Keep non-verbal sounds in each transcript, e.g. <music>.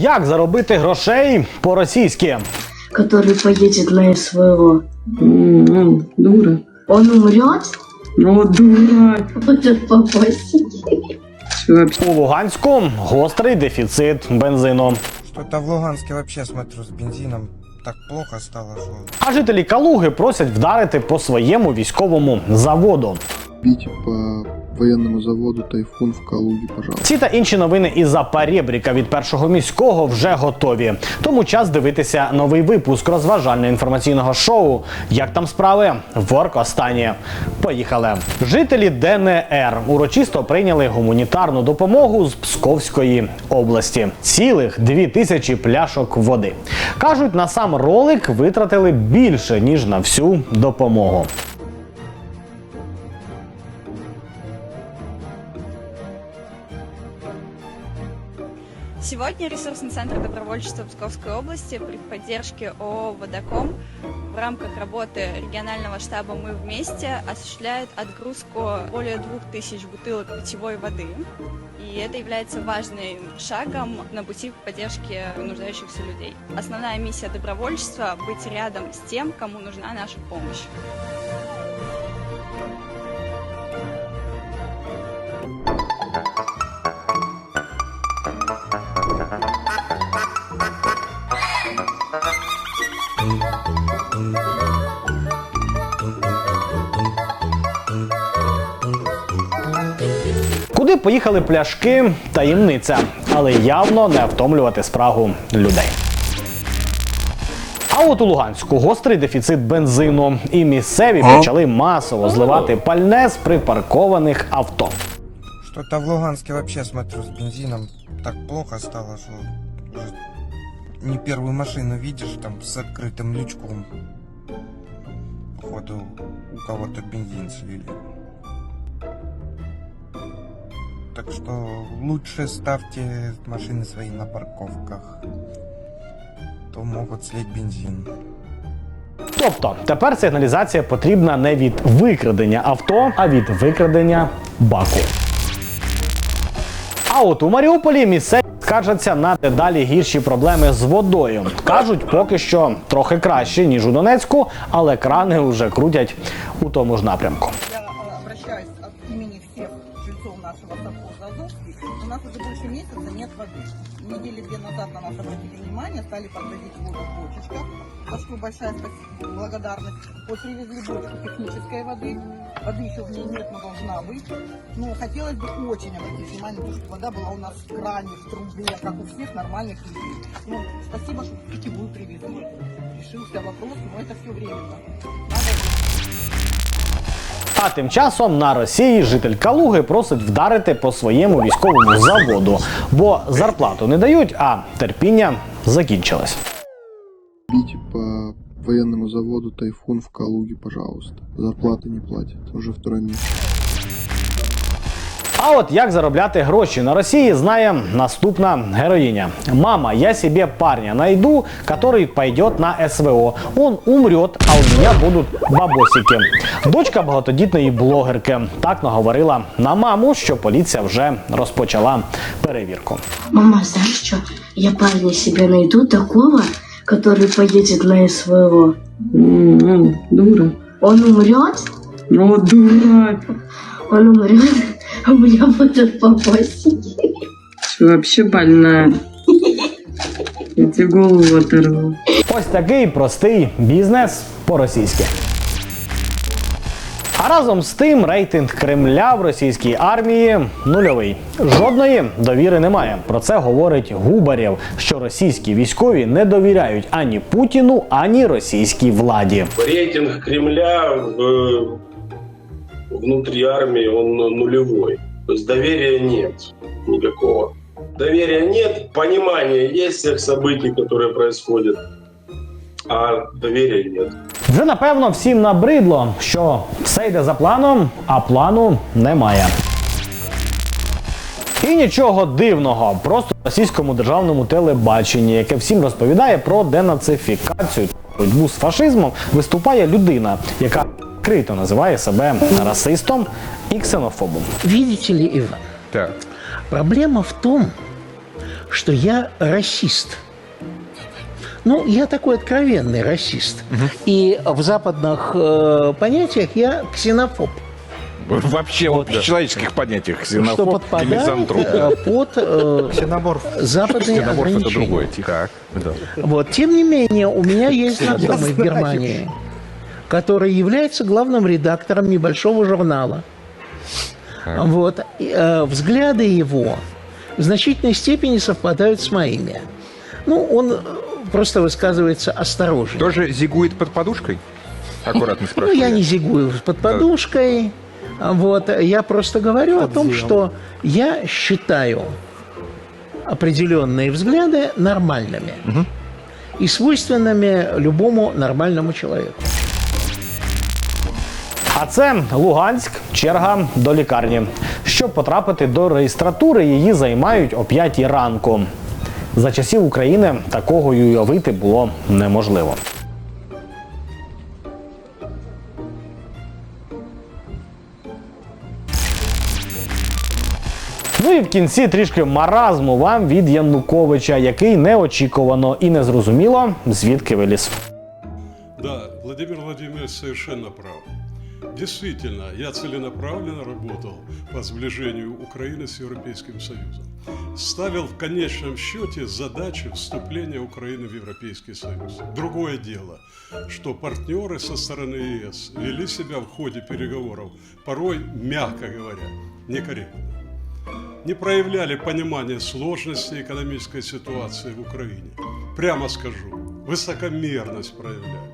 Як заробити грошей по-російськи? который поедет на СВО, М, дура. он умрет, О, дурак. может попасть. У Луганську гострий дефіцит бензину. Что-то в Луганске вообще смотрю с бензином так плохо стало, что А жителі Калуги просять вдарити по своєму військовому заводу. бить по военному заводу «Тайфун» в Калуге, пожалуйста. Ці та інші новини із за перебріка від першого міського вже готові. Тому час дивитися новий випуск розважально-інформаційного шоу. Як там справи? Ворк останнє. Поїхали. Жителі ДНР урочисто прийняли гуманітарну допомогу з Псковської області. Цілих дві тисячі пляшок води. Кажуть, на сам ролик витратили більше ніж на всю допомогу. Сегодня ресурсный центр добровольчества Псковской области при поддержке ООО «Водоком» в рамках работы регионального штаба «Мы вместе» осуществляет отгрузку более двух тысяч бутылок питьевой воды. И это является важным шагом на пути к поддержке нуждающихся людей. Основная миссия добровольчества – быть рядом с тем, кому нужна наша помощь. Куди поїхали пляшки? Таємниця, але явно не втомлювати спрагу людей. А от у Луганську гострий дефіцит бензину, і місцеві почали масово зливати пальне з припаркованих авто. что-то в Луганске вообще смотрю с бензином так плохо стало, что уже не первую машину видишь там с открытым лючком. Походу у кого-то бензин слили. Так что лучше ставьте машины свои на парковках. То могут слить бензин. Тобто тепер сигналізація потрібна не від викрадення авто, а від викрадення баку. А от у Маріуполі місцеві скаржаться на дедалі гірші проблеми з водою. Кажуть, поки що трохи краще, ніж у Донецьку, але крани вже крутять у тому ж напрямку. Я обращаюсь от имени всех жильцов нашего совхоза Азовский. У нас уже больше месяца нет воды. Недели две назад на нас обратили внимание, стали подвозить воду в бочечках. Что большая благодарность. Вот привезли бочку технической воды. Воды еще в ней нет, но должна быть. Но хотелось бы очень обратить внимание, на то, чтобы вода была у нас в кране, в трубе, как у всех нормальных людей. Ну, спасибо, что питьевую привезли. Решился вопрос, но это все временно. Надо А тим часом на Росії житель Калуги просить вдарити по своєму військовому заводу, бо зарплату не дають, а терпіння закінчилось. Бить по военному заводу «Тайфун» в Калуге, пожалуйста. Зарплаты не платят. Уже второй месяц. А от як заробляти гроші на Росії, знає наступна героїня. Мама, я себе парня найду, который пойдет на СВО. Он умрет, а у меня будут бабосики. Дочка багатодітної блогерки так наговорила на маму, що поліція вже розпочала перевірку. Мама, знаешь что? Я парня себе найду такого, который поедет на СВО. М, Он дура. Он умрет, О, дурак. он умрет, у меня будут попасть. Что вообще больная? Я тебе голову оторву. Ось такий простий бізнес по-російськи. А разом з тим рейтинг Кремля в російській армії нульовий. Жодної довіри немає. Про це говорить Губарєв, що російські військові не довіряють ані Путіну, ані російській владі. рейтинг Кремля в, внутри армии он нулевой. То есть доверия нет никакого. Доверия нет, понимания есть всех событий, которые происходят, а доверия нет. Вже напевно всім набридло, що все йде за планом, а плану немає. І нічого дивного, просто російському державному телебаченні, яке всім розповідає про денацифікацію та боротьбу з фашизмом, виступає людина, яка крито називає себе расистом і ксенофобом. Видите ли, Иван? Так. Проблема в том, что я расист. Ну, я такой откровенный расист. И в западных э, понятиях я ксенофоб. Вообще вот, в человеческих понятиях что ксенофоб и подпадает э, под э, западные Ксеноморф это ограничения. другое. Так, да. Вот. Тем не менее, у меня есть знакомый в Германии, который является главным редактором небольшого журнала. Вот. И, э, взгляды его в значительной степени совпадают с моими. Ну, он э, просто высказывается осторожно. Тоже зигует под подушкой? Аккуратно <laughs> Ну, спрашиваю. я не зигую под подушкой. Вот. Я просто говорю о том, что я считаю определенные взгляды нормальными и свойственными любому нормальному человеку. А це Луганськ, черга до лікарні. Щоб потрапити до реєстратури, її займають о 5 ранку. За часів України такого й уявити було неможливо. Ну і в кінці трішки маразму вам від Януковича, який неочікувано і незрозуміло звідки виліз. Да, Владимир Владимирович совершенно прав. Действительно, я целенаправленно работал по сближению Украины с Европейским Союзом. Ставил в конечном счете задачи вступления Украины в Европейский Союз. Другое дело, что партнеры со стороны ЕС вели себя в ходе переговоров, порой, мягко говоря, некорректно. Не проявляли понимания сложности экономической ситуации в Украине. Прямо скажу, высокомерность проявляли.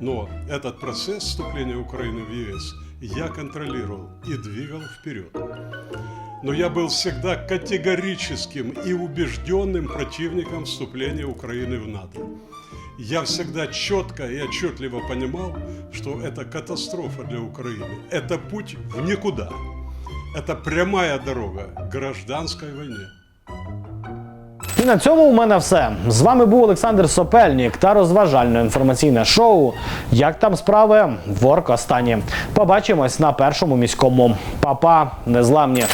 Но этот процесс вступления Украины в ЕС я контролировал и двигал вперед. Но я был всегда категорическим и убежденным противником вступления Украины в НАТО. Я всегда четко и отчетливо понимал, что это катастрофа для Украины. Это путь в никуда. Это прямая дорога к гражданской войне. І на цьому у мене все. З вами був Олександр Сопельнік та розважальне інформаційне шоу. Як там справи? Ворк останні. Побачимось на першому міському. Па-па, незламні.